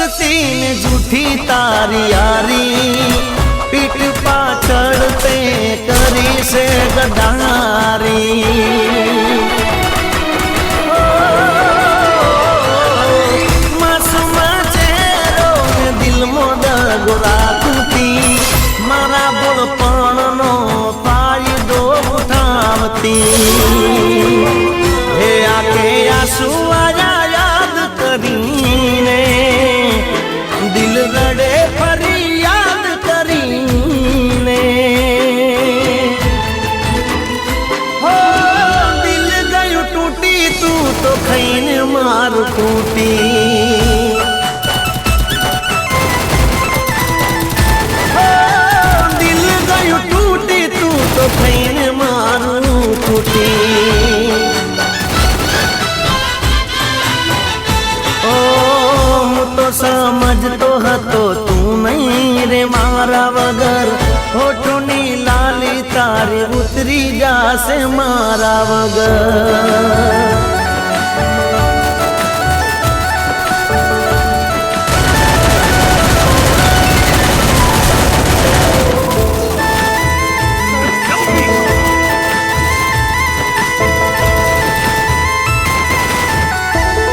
मस्ती में झूठी तारी यारी टूटी। दिल गयो टूटी, तू तो मारू टूटी। ओ तो समझ तो हतो, तू नहीं रे मारा वगर। हो टूनी लाली तारे उतरी जा से मारा वगर।